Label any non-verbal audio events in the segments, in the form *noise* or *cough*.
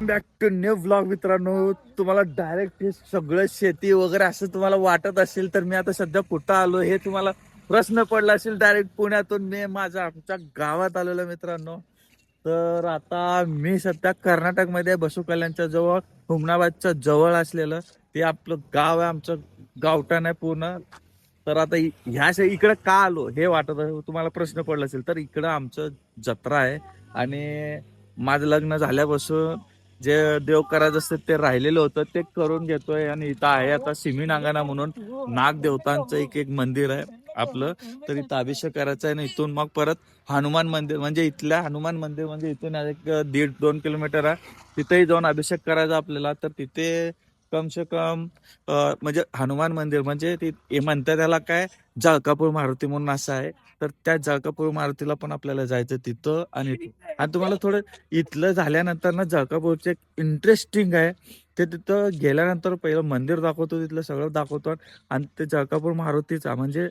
Back to new blog मित्रांनो. तुम्हाला direct हे सगळं शेती वगैरे असं तुम्हाला वाटत असेल तर मी आता सध्या कुठं आलो हे तुम्हाला प्रश्न पडला असेल डायरेक्ट पुण्यातून. मी माझ्या आमच्या गावात आलेलो मित्रांनो. तर आता मी सध्या कर्नाटकमध्ये बसू कल्याणच्या जवळ हुमनाबादच्या जवळ असलेलं ते आपलं गाव आहे आमचं गावठाण आहे पूर्ण. तर आता ह्या इकडं का आलो हे वाटत तुम्हाला प्रश्न पडला असेल तर इकडं आमचं जत्रा आहे. आणि माझं लग्न झाल्यापासून जे देव करायचं असतं ते राहिलेलं होतं ते करून घेतोय आणि इथं आहे आता सिमी नांगाना म्हणून नाग देवतांचं एक एक मंदिर आहे आपलं. तर इथं अभिषेक करायचा आहे आणि इथून मग परत हनुमान मंदिर म्हणजे इथल्या हनुमान मंदिर म्हणजे इथून एक दीड दोन किलोमीटर आहे. तिथेही जाऊन अभिषेक करायचा आपल्याला. तर तिथे कम से कम म्हणजे हनुमान मंदिर म्हणजे ते म्हणतात त्याला काय? जळकापूर मारुती म्हणून असं आहे. तर त्या जळकापूर मारुतीला पण आपल्याला जायचं तिथं आणि आणि तुम्हाला थोडं इथलं झाल्यानंतर ना जळकापूरचे एक इंटरेस्टिंग आहे. ते तिथं गेल्यानंतर पहिलं मंदिर दाखवतो तिथलं सगळं दाखवतो आणि ते जळकापूर मारुतीचा म्हणजे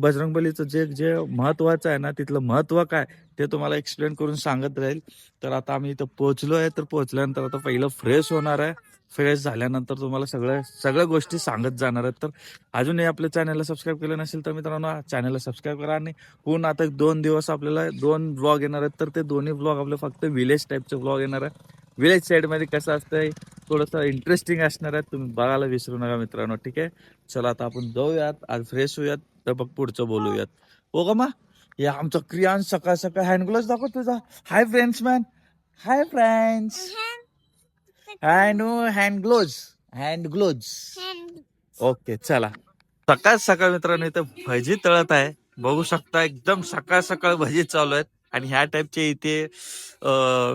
बजरंगबलीचं जे जे महत्वाचं आहे ना तिथलं महत्त्व काय ते तुम्हाला एक्सप्लेन करून सांगत राहील. तर आता आम्ही इथं पोहोचलो आहे तर पोहोचल्यानंतर आता पहिलं फ्रेश होणार आहे. फ्रेश झाल्यानंतर तुम्हाला सगळ्या सगळ्या गोष्टी सांगत जाणार आहेत. तर अजूनही आपल्या चॅनलला सबस्क्राईब केलं नसेल तर मित्रांनो चॅनलला सबस्क्राईब करा आणि पूर्ण आता दोन दिवस आपल्याला दोन ब्लॉग येणार आहेत. तर ते दोन्ही ब्लॉग आपले फक्त विलेज टाईपचे ब्लॉग येणार आहे विलेज साईडमध्ये कसं असतंय थोडंसं इंटरेस्टिंग असणार आहे तुम्ही बघायला विसरू नका मित्रांनो ठीक आहे? चला आता आपण जाऊयात आज फ्रेश होऊयात. तर बघ पुढचं बोलूयात. हो का मा हे आमचं क्रियान सकाळ सकाळ हँड ग्लोव्स दाखव तुझा. Hi friends man hi friends hand hand gloves hand gloves okay चला सकाळ सकाळ मित्रांनो इथं भजी तळत आहे. बघू शकता एकदम सकाळ सकाळ भजी चालू आहेत. आणि ह्या टाईपचे इथे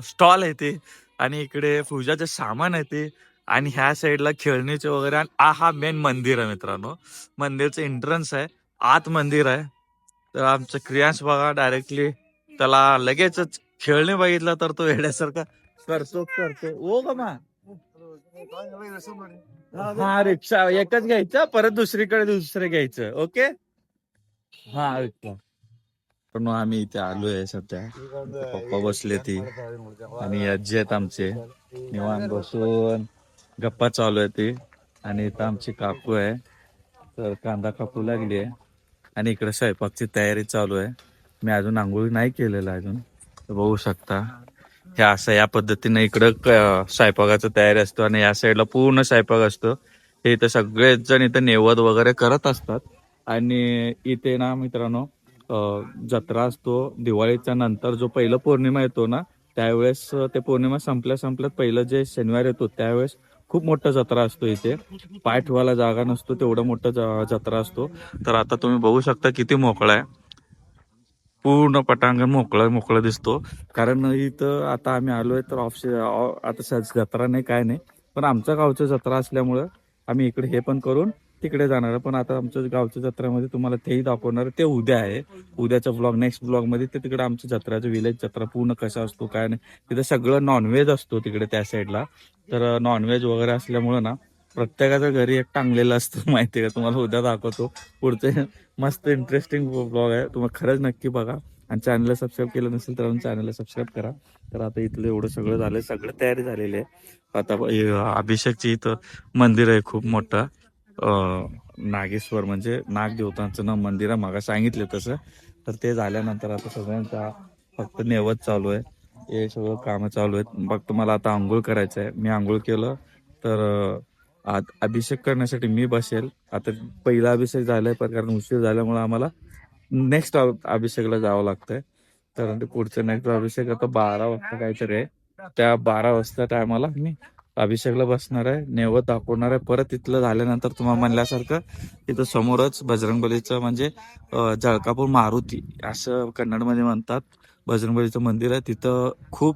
स्टॉल आहे ते. आणि इकडे पूजाचे सामान आहे ते. आणि ह्या साईडला खेळणीचे वगैरे आणि आ हा मेन मंदिर आहे मित्रांनो. मंदिरचं एंट्रन्स आहे. आत मंदिर आहे. तर आमचं क्रियांश बघा डायरेक्टली त्याला लगेचच खेळणे बघितलं तर तो वेड्यासारखा करतो करतो. ओ गमा हा रिक्षा एकच घ्यायचं परत दुसरीकडे दुसरं घ्यायचं ओके? हा रिक्षा पण आम्ही इथे आलोय सध्या. पप्पा बसले ती. आणि आजी आहेत आमचे. निवांत बसून गप्पा चालू आहे ती. आणि इथं आमची काकू आहे. तर कांदा कापू लागली आहे. आणि इकडे स्वयंपाकची तयारी चालू आहे. मी अजून आंघोळी नाही केलेलं अजून. बघू शकता. हे असं या पद्धतीने इकडं क- स्वयंपाकाचं तयारी असतो आणि या साईडला पूर्ण स्वयंपाक असतो. हे इथं सगळेच जण इथं नेवद वगैरे करत असतात. आणि इथे ना मित्रांनो जत्रा असतो दिवाळीच्या नंतर जो पहिलं पौर्णिमा येतो ना त्यावेळेस ते पौर्णिमा संपल्या संपल्यात पहिलं जे शनिवार येतो त्यावेळेस खूप मोठा जत्रा असतो इथे. पाय ठेवायला जागा नसतो तेवढा मोठा ज- जत्रा असतो. तर आता तुम्ही बघू शकता किती मोकळा आहे. पूर्ण पटांगण मोकळं मोकळं दिसतो. कारण इथं आता आम्ही आलोय तर ऑफिस आता जत्रा नाही काय नाही. पण आमच्या गावचं जत्रा असल्यामुळं आम्ही इकडे हे पण करून तिकडे जाणार पण आता आमच्या गावच्या जत्रामध्ये तुम्हाला तेही दाखवणार. ते उद्या आहे. उद्याचा ब्लॉग नेक्स्ट ब्लॉगमध्ये ते तिकडे आमच्या जत्राचं विलेज जत्रा पूर्ण कसा असतो काय नाही. तिथं सगळं नॉनव्हेज असतो तिकडे त्या साईडला तर नॉनव्हेज वगैरे असल्यामुळं ना प्रत्येकाच्या घरी एक टांगलेलं असतं *laughs* माहिती आहे का? तुम्हाला उद्या दाखवतो. पुढचे मस्त इंटरेस्टिंग ब्लॉग आहे. तुम्हाला खरंच नक्की बघा. आणि चॅनलला सबस्क्राईब केलं नसेल तर चॅनलला सबस्क्राईब करा. तर आता इथलं एवढं सगळं झालं सगळं तयारी झालेली आहे. आता अभिषेकची इथं मंदिर आहे खूप मोठं. नागेश्वर म्हणजे नाग देवतांचं ना मंदिर आहे मागा सांगितलं तसं. तर ते झाल्यानंतर आता सगळ्यांचा फक्त नेवत चालू आहे. हे सगळं कामं चालू आहेत. बघ तुम्हाला आता आंघोळ करायचं आहे मी आंघोळ केलं तर आत अभिषेक करण्यासाठी मी बसेल. आता पहिला अभिषेक झालाय पण कारण उशीर झाल्यामुळे आम्हाला नेक्स्ट अभिषेकला जावं लागतंय. तर पुढचं नेक्स्ट अभिषेक आता बारा वाजता काहीतरी आहे. त्या बारा वाजता टायमाला मी अभिषेकला बसणार आहे. नेवत दाखवणार आहे. परत तिथलं झाल्यानंतर तुम्हाला म्हणल्यासारखं तिथं समोरच बजरंगबलीचं म्हणजे जळकापूर मारुती असं कन्नडमध्ये म्हणतात. बजरंगबलीचं मंदिर आहे. तिथं खूप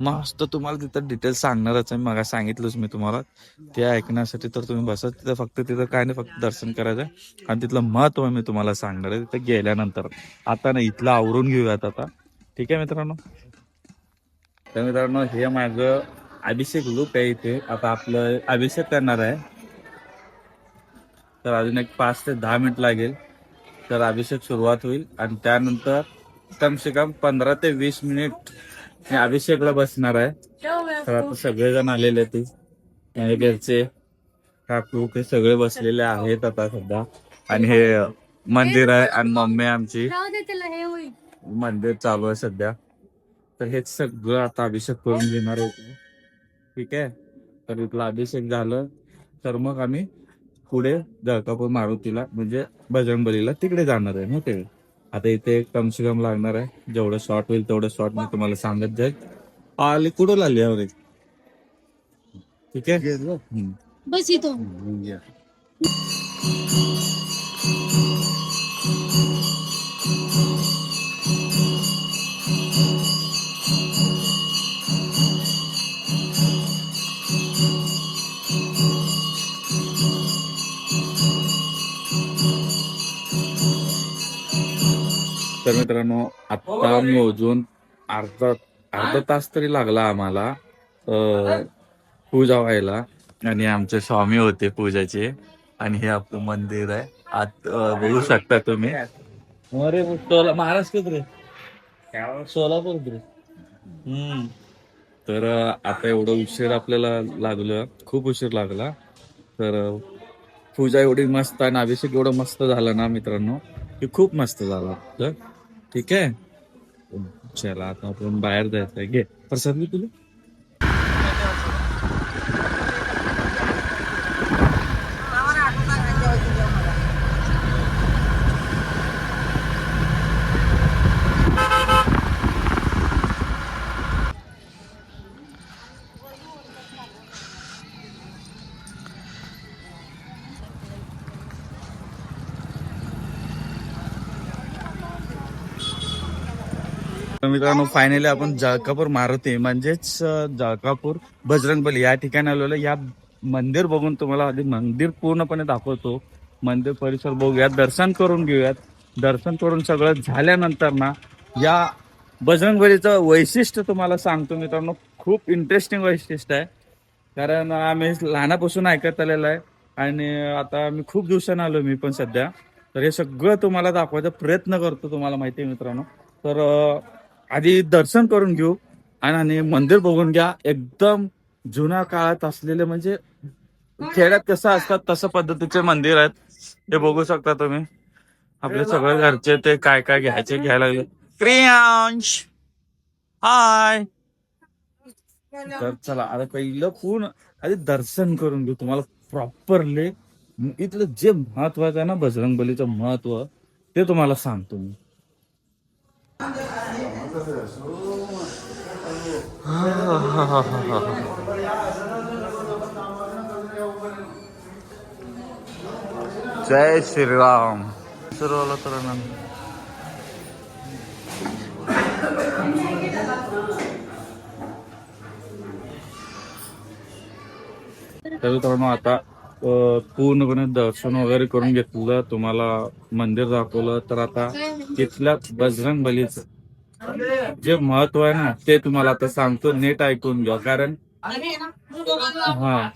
मस्त तुम्हाला तिथं डिटेल्स सांगणारच आहे. मग सांगितलंच मी तुम्हाला. ते ऐकण्यासाठी तर तुम्ही बसा. तिथं फक्त तिथं काय नाही फक्त दर्शन करायचं आहे. आणि तिथलं महत्त्व मी तुम्हाला सांगणार आहे. तिथं गेल्यानंतर. आता ना इथलं आवरून घेऊयात आता. ठीक आहे मित्रांनो? तर मित्रांनो हे माझं अभिषेक लूप आहे इथे. आता आपलं अभिषेक करणार आहे. तर अजून एक पाच ते दहा मिनिट लागेल. तर अभिषेक सुरुवात होईल. आणि त्यानंतर कम से कम पंधरा ते वीस मिनिट मी अभिषेकला बसणार आहे. तर आता सगळेजण आलेले ते घरचे काकू ते सगळे बसलेले आहेत आता सध्या. आणि हे मंदिर आहे आणि मम्मी आमची. मंदिर चालू आहे सध्या. तर हेच सगळं आता अभिषेक करून घेणार होतो ठीक आहे? तर इथला अभिषेक झालं. तर मग आम्ही पुढे जळकापूर मारुतीला म्हणजे बजरंगबलीला तिकडे जाणार आहे. मग ते आता इथे कम से कम लागणार आहे. जेवढं शॉर्ट होईल तेवढं शॉर्ट मी तुम्हाला सांगत जाईल. आली कुठं आली यावर ठीक आहे. बस इथं मित्रांनो आता मोजून अर्धा अर्धा तास तरी लागला आम्हाला अं, पूजा व्हायला. आणि आमचे स्वामी होते पूजाचे. आणि हे आपलं मंदिर आहे. आत बघू शकता तुम्ही. अरे सोला महाराष्ट्र रे? सोलापूर रे? हम्म. तर आता एवढं उशीर आपल्याला लागलं. खूप उशीर लागला. तर पूजा एवढी मस्त आणि अभिषेक एवढं मस्त झाला ना मित्रांनो की खूप मस्त झाला. ठीक आहे. चला आता आपण बाहेर जायचंय. घे. प्रसाद मी तुला मित्रांनो फायनली आपण जळकापूर मारुती म्हणजेच जळकापूर बजरंगबली या ठिकाणी आलेलो या मंदिर बघून तुम्हाला आधी मंदिर पूर्णपणे दाखवतो. मंदिर परिसर बघूयात. दर्शन करून घेऊयात. दर्शन करून सगळं झाल्यानंतर ना या बजरंगबलीचं वैशिष्ट्य तुम्हाला सांगतो मित्रांनो. खूप इंटरेस्टिंग वैशिष्ट्य आहे. कारण आम्ही लहानापासून ऐकत आलेलं आहे. आणि आता मी खूप दिवसानं आलो मी पण सध्या. तर हे सगळं तुम्हाला दाखवायचा प्रयत्न करतो तुम्हाला माहिती आहे मित्रांनो. तर आधी दर्शन करून घेऊ. आणि मंदिर बघून घ्या. एकदम जुन्या काळात असलेले म्हणजे खेड्यात कसं असतात तसं पद्धतीचे मंदिर आहेत. हे बघू शकता तुम्ही. आपले सगळे घरचे ते काय काय घ्यायचे घ्यायला लागले. प्रियांश हाय! तर चला आता पहिलं पूर्ण आधी दर्शन करून घेऊ. तुम्हाला प्रॉपरली इथलं जे महत्वाचं आहे ना बजरंग बलीचं महत्त्व ते तुम्हाला सांगतो मी. जय श्रीराम. सर्वाला तर आनंद तर मित्रांनो आता पूर्णपणे दर्शन वगैरे करून घेतलं. तुम्हाला मंदिर दाखवलं. तर आता तिथल्या बजरंग बलीचं जे महत्त्व आहे ना ते तुम्हाला आता सांगतो नीट ऐकून घ्या. कारण हा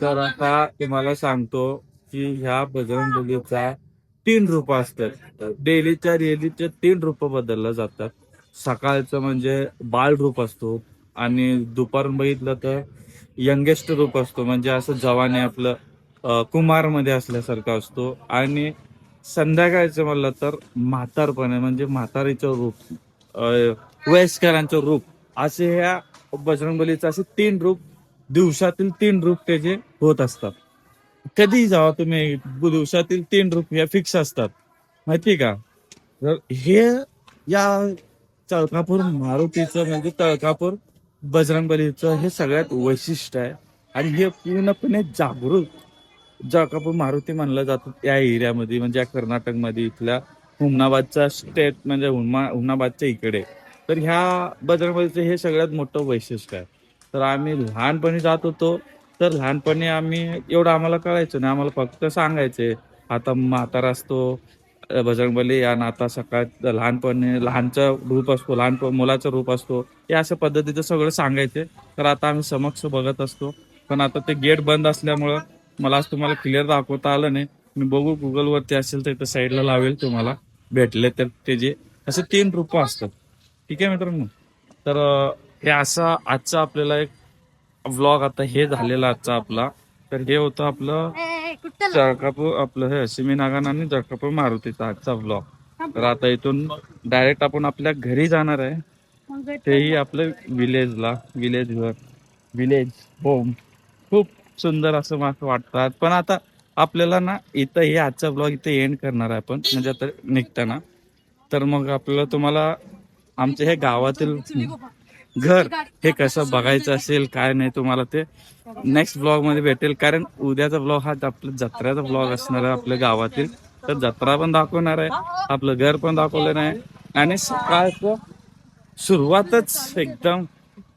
तर आता तुम्हाला सांगतो की ह्या बजरंग बलीचा तीन रूप असतात. डेलीच्या डेलीचे तीन रूप बदललं जातात. सकाळचं म्हणजे बाळ रूप असतो आणि दुपारून बघितलं तर यंगेस्ट रूप असतो. म्हणजे असं जवाने आपलं कुमारमध्ये असल्यासारखा असतो. आणि संध्याकाळचं म्हणलं तर म्हातारपणे म्हणजे म्हातारीचं रूप. वयस्करांचं रूप. असे ह्या बजरंगबलीचं असे तीन रूप दिवसातील तीन रूप त्याचे होत असतात. कधी जावा तुम्ही दिवसातील तीन रूप हे फिक्स असतात. माहिती का? तर हे या तळकापूर मारुतीचं म्हणजे तळकापूर बजरंगबलीचं हे सगळ्यात वैशिष्ट्य आहे. आणि हे पूर्णपणे जागृत जळकापूर मारुती म्हणलं जातं या एरियामध्ये म्हणजे या कर्नाटकमध्ये इथल्या हुमनाबादचा स्टेट म्हणजे हुमा हुमनाबादच्या इकडे. तर ह्या बजरंगबलीचं हे सगळ्यात मोठं वैशिष्ट्य आहे. तर आम्ही लहानपणी जात होतो. तर लहानपणी आम्ही एवढं आम्हाला कळायचं नाही. आम्हाला फक्त सांगायचे आता म्हातारा असतो बजरंगबली या आता सकाळ लहानपणी लहानचं रूप असतो लहान मुलाचं रूप असतो. हे अशा पद्धतीचं सगळं सांगायचे. तर आता आम्ही समक्ष बघत असतो. पण आता ते गेट बंद असल्यामुळं मला आज तुम्हाला क्लिअर दाखवता आलं नाही. मी बघू गुगलवरती असेल तर इथं साईडला लावेल तुम्हाला. भेटले तर ते जे असे तीन रूप असतात. ठीक आहे मित्रांनो? तर हे असा आजचा आपल्याला एक व्लॉग आता हे झालेला आजचा आपला. तर हे होतं आपलं जळकापूर आपलं हे सिमी नागान आणि जळकापूर मारुतीचा आजचा व्लॉग तर आता इथून डायरेक्ट आपण आपल्या घरी जाणार आहे. तेही आपलं विलेजला विलेज घर विलेज होम खूप सुंदर असं मला वाटतात पण आता आपल्याला ना इथं हे आजचा ब्लॉग इथे एंड करणार आहे आपण. म्हणजे आता निघताना. तर मग आपल्याला तुम्हाला आमच्या हे गावातील घर हे कसं बघायचं असेल काय नाही तुम्हाला ते नेक्स्ट ब्लॉगमध्ये भेटेल. कारण उद्याचा ब्लॉग हा आपला जत्रेचा ब्लॉग असणार आहे आपल्या गावातील. तर जत्रा पण दाखवणार आहे. आपलं घर पण दाखवलं नाही. आणि सकाळचं सुरुवातच एकदम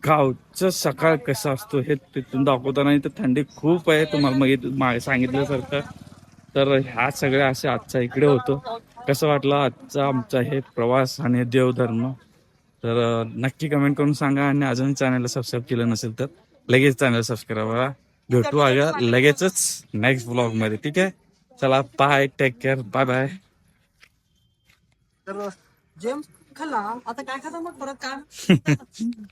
गावचं सकाळ कसं असतो हे तिथून दाखवताना इथं थंडी खूप आहे. तुम्हाला मग सांगितल्यासारखं. तर ह्या सगळ्या असे आजचा इकडे होतो. कसं वाटलं? आजचा आमचा हे प्रवास आणि देवधर्म. तर नक्की कमेंट करून सांगा आणि अजून चॅनलला सबस्क्राईब केलं नसेल तर लगेच चॅनल सबस्क्राईब करा. भेटू आगा लगेचच नेक्स्ट ब्लॉगमध्ये. ठीक आहे? चला bye take care bye bye Gems खाल्ला आता काय खाता मग? परत काय? *laughs*